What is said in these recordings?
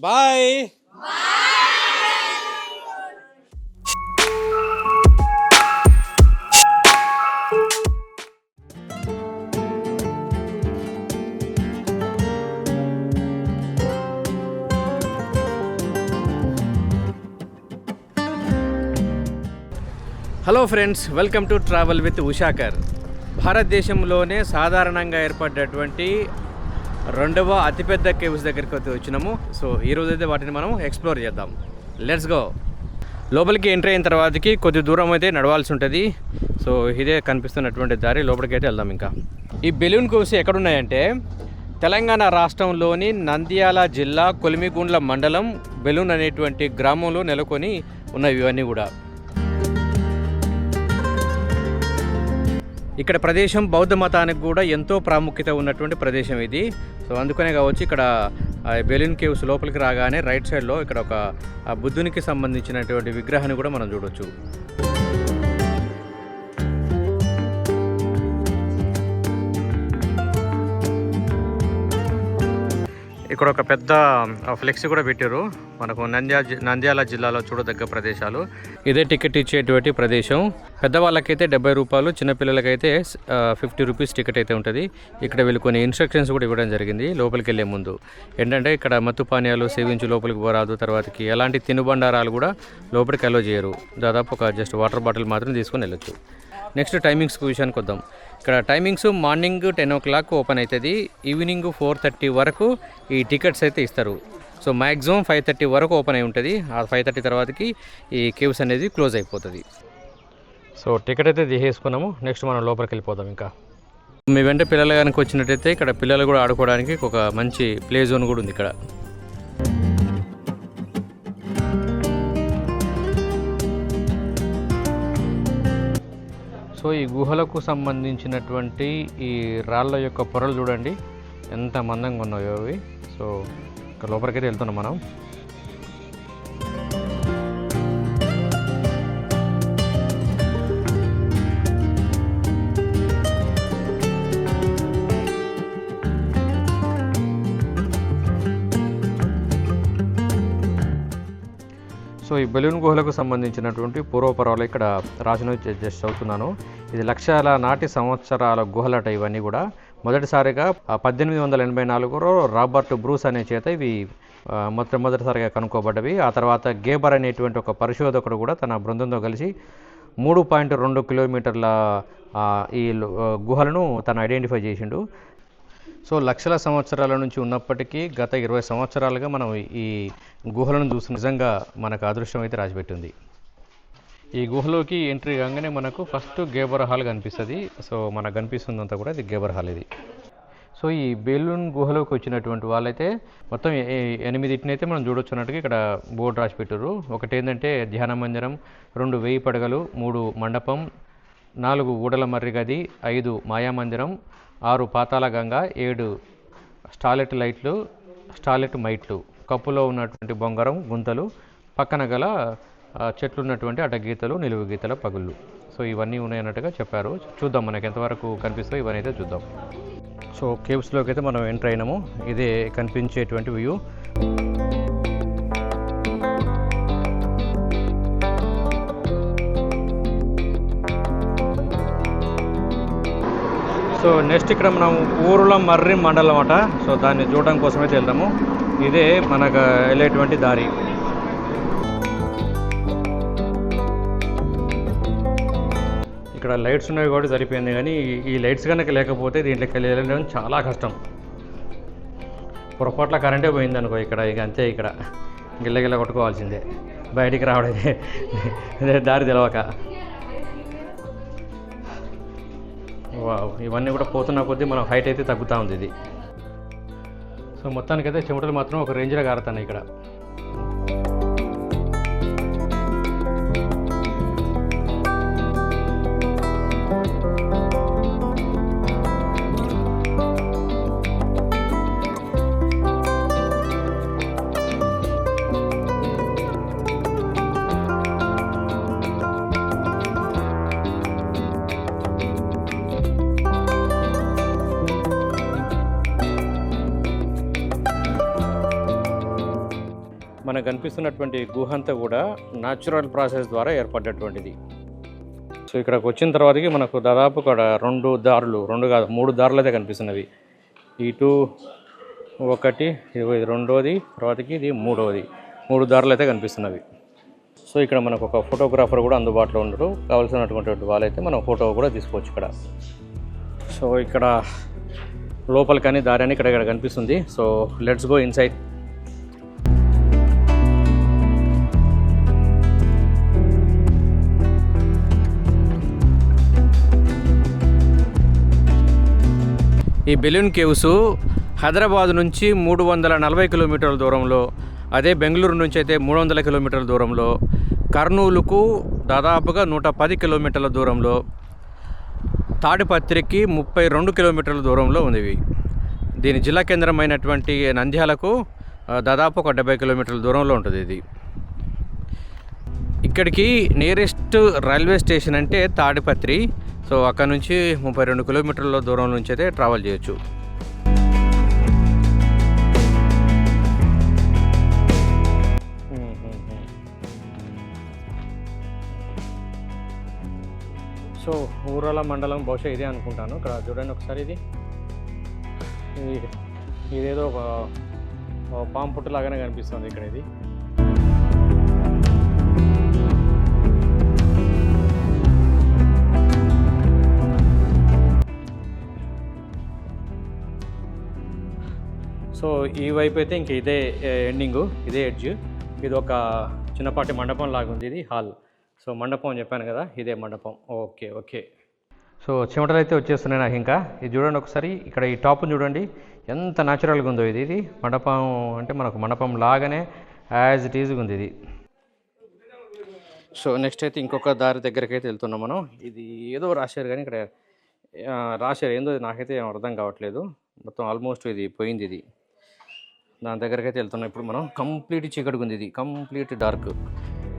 Bye. Hello friends welcome to travel with Ushakar భారతదేశంలోనే సాధారణంగా ఏర్పడ్డటువంటి రెండవ అతిపెద్ద కేవ్స్ దగ్గరికి అయితే వచ్చినాము. సో ఈ రోజు అయితే వాటిని మనం ఎక్స్ప్లోర్ చేద్దాం. లెట్స్ గో లోపలికి ఎంట్రీ అయిన తర్వాతకి కొద్ది దూరం అయితే నడవాల్సి ఉంటుంది. సో ఇదే కనిపిస్తున్నటువంటి దారి. లోపలికి అయితే వెళ్దాం ఇంకా. ఈ బెలూన్ కోవ్స్ ఎక్కడున్నాయంటే తెలంగాణ రాష్ట్రంలోని నంద్యాల జిల్లా కొలిమిగుండ్ల మండలం బెలూన్ అనేటువంటి గ్రామంలో నెలకొని ఉన్నవి ఇవన్నీ కూడా. ఇక్కడ ప్రదేశం బౌద్ధ మతానికి కూడా ఎంతో ప్రాముఖ్యత ఉన్నటువంటి ప్రదేశం ఇది. సో అందుకనే కావచ్చు ఇక్కడ ఆ బెలూన్ కేవ్స్ లోపలికి రాగానే రైట్ సైడ్లో ఇక్కడ ఒక బుద్ధునికి సంబంధించినటువంటి విగ్రహాన్ని కూడా మనం చూడొచ్చు. ఇక్కడ ఒక పెద్ద ఫ్లెక్సీ కూడా పెట్టారు మనకు నంద్యాల నంద్యాల జిల్లాలో చూడదగ్గ ప్రదేశాలు. ఇదే టికెట్ ఇచ్చేటువంటి ప్రదేశం. పెద్దవాళ్ళకైతే డెబ్బై రూపాయలు చిన్నపిల్లలకైతే ఫిఫ్టీ రూపీస్ టికెట్ అయితే ఉంటుంది. ఇక్కడ వీళ్ళు కొన్ని ఇన్స్ట్రక్షన్స్ కూడా ఇవ్వడం జరిగింది లోపలికి వెళ్ళే ముందు. ఏంటంటే ఇక్కడ మత్తు పానీయాలు సేవించి లోపలికి పోరాదు తర్వాతకి ఎలాంటి తినుబండారాలు కూడా లోపలికి అలో చేయరు. దాదాపు ఒక జస్ట్ వాటర్ బాటిల్ మాత్రం తీసుకొని వెళ్ళొచ్చు. నెక్స్ట్ టైమింగ్స్ విషయానికి వద్దాం. ఇక్కడ timings morning ten o'clock open అవుతుంది ఈవినింగ్ ఫోర్ థర్టీ వరకు ఈ టికెట్స్ అయితే ఇస్తారు. సో మ్యాక్సిమం ఫైవ్ థర్టీ వరకు ఓపెన్ అయి ఉంటుంది. ఆ ఫైవ్ థర్టీ తర్వాతకి ఈ కేవ్స్ అనేది క్లోజ్ అయిపోతుంది. సో టికెట్ అయితే తీసేసుకున్నాము. నెక్స్ట్ మనం లోపలికి వెళ్ళిపోదాం ఇంకా. మీ వెంట పిల్లలు కనుక వచ్చినట్టయితే ఇక్కడ పిల్లలు కూడా ఆడుకోవడానికి ఒక మంచి ప్లే జోన్ కూడా ఉంది ఇక్కడ. సో ఈ గుహలకు సంబంధించినటువంటి ఈ రాళ్ళ యొక్క పొరలు చూడండి. ఎంత మందంగా ఉన్నాయో అవి. సో ఇక్కడ లోపలికైతే వెళ్తున్నాం మనం. సో ఈ బెలూన్ గుహలకు సంబంధించినటువంటి పూర్వపరాలు ఇక్కడ రాసిన జస్ట్ అవుతున్నాను ఇది లక్షల నాటి సంవత్సరాల గుహలట ఇవన్నీ కూడా. మొదటిసారిగా పద్దెనిమిది వందల ఎనభై నాలుగులో రాబర్ట్ బ్రూస్ అనే చేత ఇవి మొట్టమొదటిసారిగా కనుక్కోబడ్డవి. ఆ తర్వాత గేబర్ అనేటువంటి ఒక పరిశోధకుడు కూడా తన బృందంతో కలిసి మూడు పాయింట్ రెండు కిలోమీటర్ల ఈ గుహలను తను ఐడెంటిఫై చేసిండు. సో లక్షల సంవత్సరాల నుంచి ఉన్నప్పటికీ గత ఇరవై సంవత్సరాలుగా మనం ఈ గుహలను చూసిన నిజంగా మనకు అదృష్టం అయితే రాసిపెట్టింది. ఈ గుహలోకి ఎంట్రీ కాగానే మనకు ఫస్ట్ గేబర్ హాల్ కనిపిస్తుంది. సో మనకు కనిపిస్తుందంతా కూడా ఇది గేబర్ హాల్ ఇది. సో ఈ బెలూన్ గుహలోకి వచ్చినటువంటి వాళ్ళైతే మొత్తం ఎ- ఎనిమిదిటినైతే మనం చూడొచ్చు అన్నట్టుగా ఇక్కడ బోర్డు రాసి పెట్టారు ఒకటి ఏంటంటే ధ్యాన మందిరం రెండు వేయి పడగలు మూడు మండపం నాలుగు ఊడల మర్రి గది ఐదు మాయామందిరం ఆరు పాతాల గంగ ఏడు స్టాలెట్ లైట్లు స్టాలెట్ మైట్లు. కప్పులో ఉన్నటువంటి బొంగరం గుంతలు పక్కన గల చెట్లు ఉన్నటువంటి అట గీతలు నిలువు గీతల పగుళ్ళు. సో ఇవన్నీ ఉన్నాయన్నట్టుగా చెప్పారు. చూద్దాం మనకి ఎంతవరకు కనిపిస్తాయి ఇవన్నీ అయితే చూద్దాం. సో కేవ్స్లోకి అయితే మనం ఎంటర్ అయినాము. ఇదే కనిపించేటువంటి వ్యూ. సో నెక్స్ట్ ఇక్కడ మనం ఊరుల మర్రి మండలం అట. సో దాన్ని చూడడం కోసం అయితే వెళ్తాము ఇదే మనకు వెళ్ళేటువంటి దారి. ఇక్కడ లైట్స్ ఉన్నవి కూడా సరిపోయింది కానీ ఈ- లైట్స్ కనుక లేకపోతే దీంట్లోకి వెళ్ళడం చాలా కష్టం. పొరపాట్ల కరెంటే పోయింది అనుకో ఇక్కడ ఇక అంతే ఇక్కడ. గిల్లగిల్ల కొట్టుకోవాల్సిందే. బయటికి రావడమే. దారి తెలవక. వావ్ ఇవన్నీ కూడా పోతున్న కొద్దీ మనం హైట్ అయితే తగ్గుతూ ఉంది ఇది. సో మొత్తానికైతే చెమటలు మాత్రం ఒక రేంజ్లో కారుతున్నాయి ఇక్కడ. మనకు కనిపిస్తున్నటువంటి గుహ అంతా కూడా న్యాచురల్ ప్రాసెస్ ద్వారా ఏర్పడ్డటువంటిది. సో ఇక్కడికి వచ్చిన తర్వాతకి మనకు దాదాపు ఇక్కడ రెండు దారులు రెండు కాదు మూడు దారులు అయితే కనిపిస్తున్నవి. ఇటు ఒకటి ఇది రెండోది తర్వాతకి ఇది మూడవది మూడు దారులు అయితే కనిపిస్తున్నవి. సో ఇక్కడ మనకు ఒక ఫోటోగ్రాఫర్ కూడా అందుబాటులో ఉండడు. కావాల్సినటువంటి వాళ్ళైతే మనం ఫోటో కూడా తీసుకోవచ్చు ఇక్కడ. సో ఇక్కడ లోపలికని దారి అని ఇక్కడ ఇక్కడ కనిపిస్తుంది. సో లెట్స్ గో ఇన్సైడ్ ఈ బెలూన్ కేవ్స్ హైదరాబాద్ నుంచి మూడు వందల నలభై కిలోమీటర్ల దూరంలో అదే బెంగళూరు నుంచి అయితే మూడు వందల కిలోమీటర్ల దూరంలో కర్నూలుకు దాదాపుగా నూట పది కిలోమీటర్ల దూరంలో తాడిపత్రికి ముప్పై రెండు కిలోమీటర్ల దూరంలో ఉంది దీని జిల్లా కేంద్రమైనటువంటి నంద్యాలకు దాదాపు ఒక డెబ్బై కిలోమీటర్ల దూరంలో ఉంటుంది ఇది. ఇక్కడికి నియరెస్ట్ రైల్వే స్టేషన్ అంటే తాడిపత్రి. సో అక్కడ నుంచి ముప్పై రెండు కిలోమీటర్ల దూరం నుంచి అయితే ట్రావెల్ చేయొచ్చు. సో ఊరల మండలం బహుశా ఇదే అనుకుంటాను. ఇక్కడ చూడండి ఒకసారి ఇది. ఇదేదో ఒక పాంపుట్టు పుట్టు లాగానే కనిపిస్తుంది ఇక్కడ ఇది. సో ఈ వైపు అయితే ఇంక ఇదే ఎండింగ్ ఇదే ఎడ్జ్ ఇది ఒక చిన్నపాటి మండపం లాగా ఉంది ఇది హాల్ సో మండపం అని చెప్పాను కదా ఇదే మండపం. Okay okay. సో చెమటలు అయితే వచ్చేస్తున్నాయి నాకు ఇంకా. ఇది చూడండి ఒకసారి ఇక్కడ ఈ టాప్ చూడండి. ఎంత న్యాచురల్గా ఉందో ఇది ఇది. మండపం అంటే మనకు మండపం లాగానే యాజ్ ఇట్ ఈజ్గా ఉంది ఇది. సో నెక్స్ట్ అయితే ఇంకొక దారి దగ్గరికి అయితే వెళ్తున్నాం మనం. ఇది ఏదో రాశారు కానీ ఇక్కడ రాశారు. ఏందో నాకైతే అర్థం కావట్లేదు. మొత్తం ఆల్మోస్ట్ ఇది పోయింది ఇది. దాని దగ్గరికి అయితే వెళ్తున్నాం. ఇప్పుడు మనం కంప్లీట్ చీకటిగా ఉంది ఇది. Complete dark.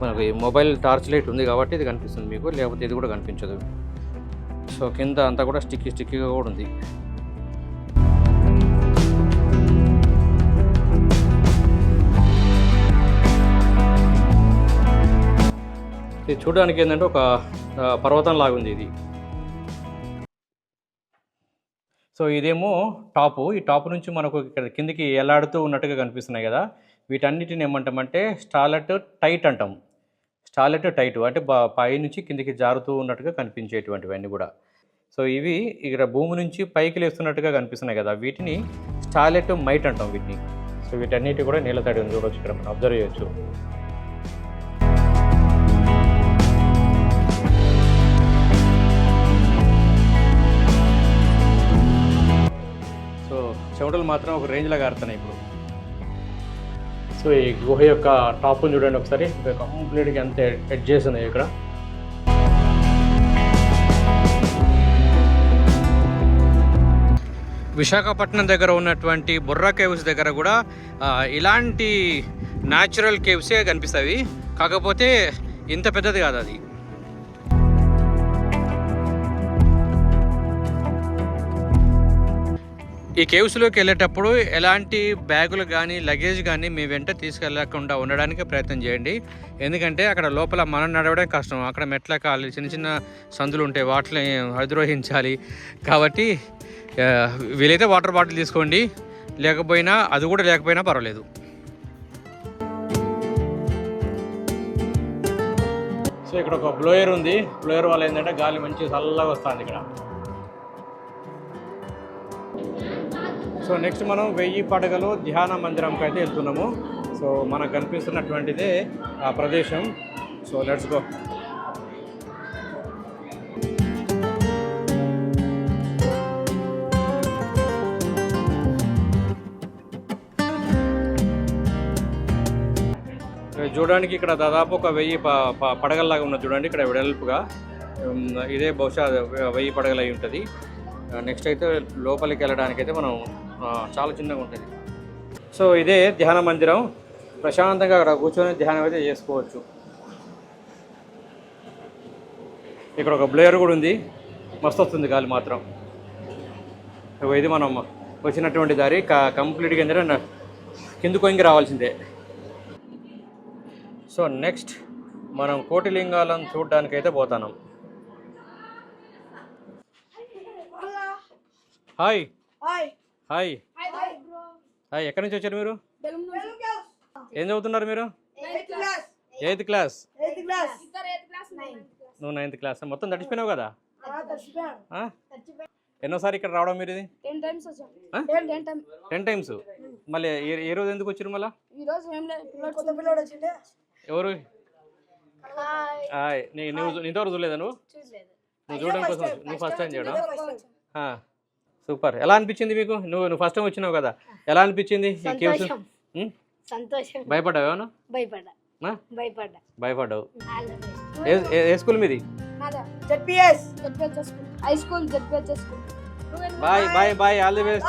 మనకు మొబైల్ టార్చ్ లైట్ ఉంది కాబట్టి ఇది కనిపిస్తుంది మీకు. లేకపోతే ఇది కూడా కనిపించదు. సో కింద అంతా కూడా స్టిక్కీ స్టిక్కీగా కూడా ఉంది. ఇది చూడడానికి ఏంటంటే ఒక పర్వతం లాగా ఉంది ఇది. సో ఇదేమో టాపు. ఈ టాప్ నుంచి మనకు ఇక్కడ కిందికి ఎలాడుతూ ఉన్నట్టుగా కనిపిస్తున్నాయి కదా. వీటన్నిటిని ఏమంటామంటే స్టాలెట్ టైట్ అంటాం. స్టాలెట్ టైట్ అంటే బా- పై నుంచి కిందికి జారుతూ ఉన్నట్టుగా కనిపించేటువంటివన్నీ కూడా. సో ఇవి ఇక్కడ భూమి నుంచి పైకి లేస్తున్నట్టుగా కనిపిస్తున్నాయి కదా. వీటిని స్టాలెట్ మైట్ అంటాం వీటిని. సో వీటన్నిటి కూడా నీళ్ళ తడి ఉంది. చూడవచ్చు ఇక్కడ మనం. అబ్జర్వ్ చేయొచ్చు. చెమటలు మాత్రం ఒక రేంజ్లో కారుతున్నాయి ఇప్పుడు. సో ఈ గుహ యొక్క టాప్ను చూడండి ఒకసారి. కంప్లీట్గా ఎంత ఎడ్ చేస్తున్నాయి ఇక్కడ. విశాఖపట్నం దగ్గర ఉన్నటువంటి బుర్రా కేవ్స్ దగ్గర కూడా ఇలాంటి న్యాచురల్ కేవ్సే కనిపిస్తాయి. కాకపోతే ఇంత పెద్దది కాదు అది. ఈ కేవ్స్లోకి వెళ్ళేటప్పుడు ఎలాంటి బ్యాగులు కానీ లగేజ్ కానీ మీ వెంట తీసుకెళ్ళకుండా ఉండడానికి ప్రయత్నం చేయండి. ఎందుకంటే అక్కడ లోపల మనం నడవడం కష్టం. అక్కడ మెట్ల కాలి చిన్న చిన్న సందులు ఉంటాయి. వాటిని అధిరోహించాలి. కాబట్టి వీలైతే వాటర్ బాటిల్ తీసుకోండి. లేకపోయినా అది కూడా లేకపోయినా పర్వాలేదు. సో ఇక్కడ ఒక బ్లోయర్ ఉంది. బ్లోయర్ వల్ల ఏంటంటే గాలి మంచి చల్లగా వస్తుంది ఇక్కడ. సో నెక్స్ట్ మనం వెయ్యి పడగలు ధ్యాన మందిరంకి అయితే వెళ్తున్నాము. సో మనకు కనిపిస్తున్నటువంటిదే ఆ ప్రదేశం. So let's go. చూడడానికి ఇక్కడ దాదాపు ఒక వెయ్యి ప పడగల్లాగా ఉన్నది చూడండి ఇక్కడ వెడల్పుగా. ఇదే బహుశా వెయ్యి పడగలు అయి ఉంటుంది నెక్స్ట్ అయితే లోపలికి వెళ్ళడానికి అయితే మనం చాలా చిన్నగా ఉంటుంది. సో ఇదే ధ్యాన మందిరం. ప్రశాంతంగా అక్కడ కూర్చొని ధ్యానం అయితే చేసుకోవచ్చు. ఇక్కడ ఒక బ్లేయర్ కూడా ఉంది. మస్తు వస్తుంది గాలి మాత్రం. ఇగో ఇది మనం వచ్చినటువంటి దారి. కంప్లీట్గా ఏంటంటే కింద కొంగి రావాల్సిందే. సో నెక్స్ట్ మనం కోటిలింగాలను చూడడానికి అయితే పోతున్నాం hi. Hi. Hi. Hi bro hi ఎక్కడి నుంచి వచ్చారు మీరు? ఏం చదువుతున్నారు మీరు? Eighth class eighth class class నువ్వు నైన్త్ క్లాస్ మొత్తం తడిచిపోయినావు కదా? ఎన్నోసారి ఇక్కడ రావడం మీరు ఇది? టెన్ టైమ్స్ మళ్ళీ ఏ ఏ రోజు ఎందుకు వచ్చారు మళ్ళీ? ఈ రోజు ఏం లేదు. ఎవరు? నువ్వు ఇంతవరకు చూడలేదా నువ్వు? నువ్వు చూడడం కోసం నువ్వు ఫస్ట్ టైం చేయడం ఆ, సూపర్. ఎలా అనిపించింది మీకు? నువ్వు నువ్వు ఫస్ట్ టైం వచ్చినావు కదా. ఎలా అనిపించింది? సంతోషం. భయపడ్డావు భయపడ్డా? భయపడ్డా. భయపడ్డావు. ఏ స్కూల్ మీది? ZPS. High school bye bye? Bye all the best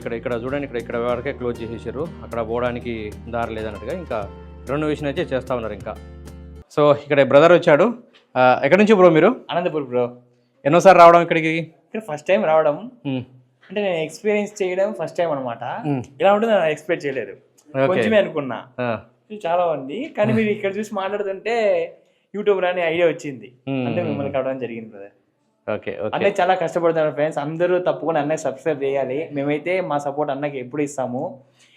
ఇక్కడ ఇక్కడ చూడండి ఇక్కడ ఇక్కడ వరకే క్లోజ్ చేసేసారు. అక్కడ పోవడానికి దారి లేదన్నట్టుగా ఇంకా రెనోవేషన్ అయితే చేస్తా ఉన్నారు ఇంకా. సో ఇక్కడ బ్రదర్ వచ్చాడు. ఎక్కడి నుంచి బ్రో మీరు? అనంతపూర్ బ్రో ఎన్నోసారి రావడం ఇక్కడికి? ఇక్కడ ఫస్ట్ టైం రావడం. ఉమ్, అంటే నేను ఎక్స్పీరియన్స్ చేయడం ఫస్ట్ టైం అనమాట ఇలా ఉంటుంది నేను ఎక్స్పెక్ట్ చేయలేదు. కొంచెమే అనుకున్నా. చాలా ఉంది. కానీ మీరు ఇక్కడ చూసి మాట్లాడుతుంటే యూట్యూబ్ అని ఐడియా వచ్చింది. మ్మ్. అంటే మిమ్మల్ని కలవడం జరిగింది బ్రదర్ ఓకే అన్నయ్య చాలా కష్టపడుతున్నారు ఫ్రెండ్స్. అందరూ తప్పకుండా అన్నయ్య సబ్స్క్రైబ్ చేయాలి. మేమైతే మా సపోర్ట్ అన్నకి ఎప్పుడు ఇస్తాము.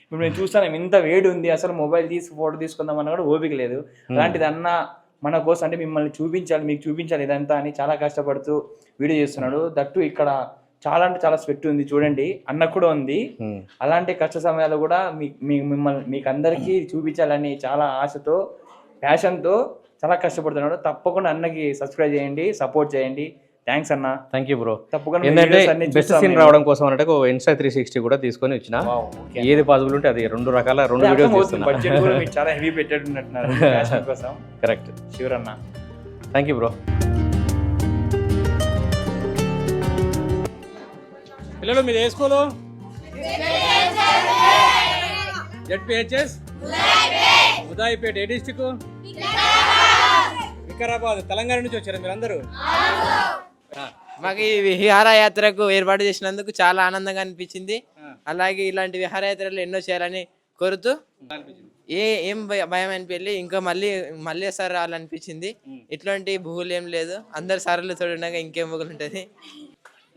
ఇప్పుడు నేను చూస్తాను ఇంత వేడి ఉంది అసలు మొబైల్ తీసి ఫోటో తీసుకుందాం అన్న కూడా ఓపిక లేదు. అలాంటిది అన్న మన కోసం అంటే మిమ్మల్ని చూపించాలి మీకు చూపించాలి ఇదంతా అని చాలా కష్టపడుతూ వీడియో చేస్తున్నాడు. దట్టు ఇక్కడ చాలా అంటే చాలా స్వెట్ ఉంది చూడండి. అన్న కూడా ఉంది. ఉమ్, అలాంటి కష్ట సమయాలు కూడా మీ మిమ్మల్ని మీకు అందరికీ చూపించాలని చాలా ఆశతో ప్యాషన్తో చాలా కష్టపడుతున్నాడు. తప్పకుండా అన్నకి సబ్స్క్రైబ్ చేయండి సపోర్ట్ చేయండి. థ్యాంక్స్ అన్న. థ్యాంక్ యూ బ్రో తప్పకుండా ఏంటంటే బెస్ట్ సీన్. రావడం కోసం అన్నట్టు ఇన్స్టా త్రీ సిక్స్టీ కూడా తీసుకొని వచ్చిన. ఏది పాసిబుల్ ఉంటే అది రెండు రకాల రెండు వీడియోస్ అర్థమవుతుంది. చేస్తున్నా. బడ్జెట్ కూడా మీకు చాలా హెవీ ఫ్యాషన్ కోసం. కరెక్ట్ షూర్ అన్న. థ్యాంక్ యూ బ్రో పిల్లలు మీది ఏ స్కూలు జెడ్పిహెచ్ఎస్? ఉదాయిపేట. ఏ డిస్టిక్ వికారాబాద్. తెలంగాణ నుంచి వచ్చారు మీరు అందరూ. మాకు ఈ విహారయాత్రకు ఏర్పాటు చేసినందుకు చాలా ఆనందంగా అనిపించింది. అలాగే ఇలాంటి విహారయాత్రలు ఎన్నో చేయాలని కోరుతూ ఏ ఏం భయ- భయం అనిపించి ఇంకా మళ్ళీ మళ్ళీ సార్ రావాలనిపించింది. ఇట్లాంటి భూగులు ఏం లేదు. అందరు సార్లు చూడగా ఇంకేం భూగులు ఉంటుంది.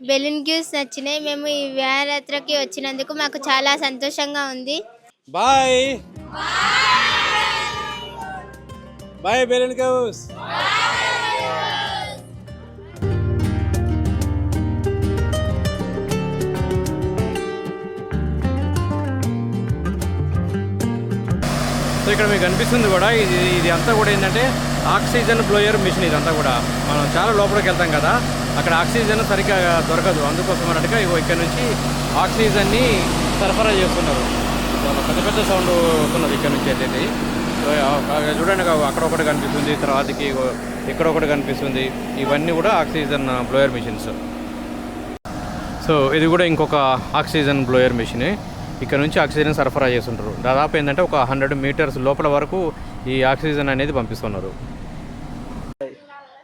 బెలూన్ క్యూస్ నచ్చినాయి. మేము ఈ విహారయాత్రకి వచ్చినందుకు మాకు చాలా సంతోషంగా ఉంది. Bye. Bye. Belum caves so ఇక్కడ మీకు కనిపిస్తుంది కూడా. ఇది ఇది అంతా కూడా ఏంటంటే ఆక్సిజన్ బ్లోయర్ మిషన్ ఇదంతా కూడా. మనం చాలా లోపలికి వెళ్తాం కదా అక్కడ ఆక్సిజన్ సరిగ్గా దొరకదు. అందుకోసం అన్నట్టుగా ఇగో ఇక్కడ నుంచి ఆక్సిజన్ని సరఫరా చేస్తున్నారు. పెద్ద పెద్ద సౌండ్ వస్తున్నది ఇక్కడ నుంచి అయితే సో చూడండి అక్కడ ఒకటి కనిపిస్తుంది తర్వాతకి ఇక్కడ ఒకటి కనిపిస్తుంది. ఇవన్నీ కూడా ఆక్సిజన్ బ్లోయర్ మిషన్స్. సో ఇది కూడా ఇంకొక ఆక్సిజన్ బ్లోయర్ మిషన్. ఇక్కడ నుంచి ఆక్సిజన్ సరఫరా చేస్తుంటారు. దాదాపు ఏంటంటే ఒక హండ్రెడ్ మీటర్స్ లోపల వరకు ఈ ఆక్సిజన్ అనేది పంపిస్తున్నారు.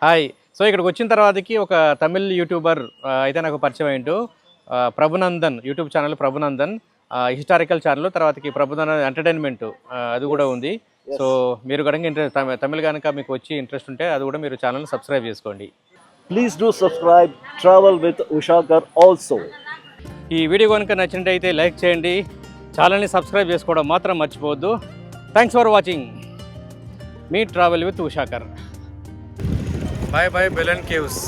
హాయ్. సో ఇక్కడికి వచ్చిన తర్వాతకి ఒక తమిళ్ యూట్యూబర్ అయితే నాకు పరిచయం ఆ, Prabhunandan YouTube channel Prabhunandan. Historical channel తర్వాతకి ప్రభునందన్ ఎంటర్టైన్మెంట్ అది కూడా ఉంది. సో మీరు కనుక ఇంట్రెస్ట్ తమిళ్ కనుక మీకు వచ్చి ఇంట్రెస్ట్ ఉంటే అది కూడా మీరు ఛానల్ సబ్స్క్రైబ్ చేసుకోండి. Please do subscribe Travel with Ushakar also. ఈ వీడియో కనుక నచ్చినట్టయితే లైక్ చేయండి. ఛానల్ని సబ్స్క్రైబ్ చేసుకోవడం మాత్రం మర్చిపోవద్దు. Thanks for watching me travel with Ushakar. Bye bye Belum caves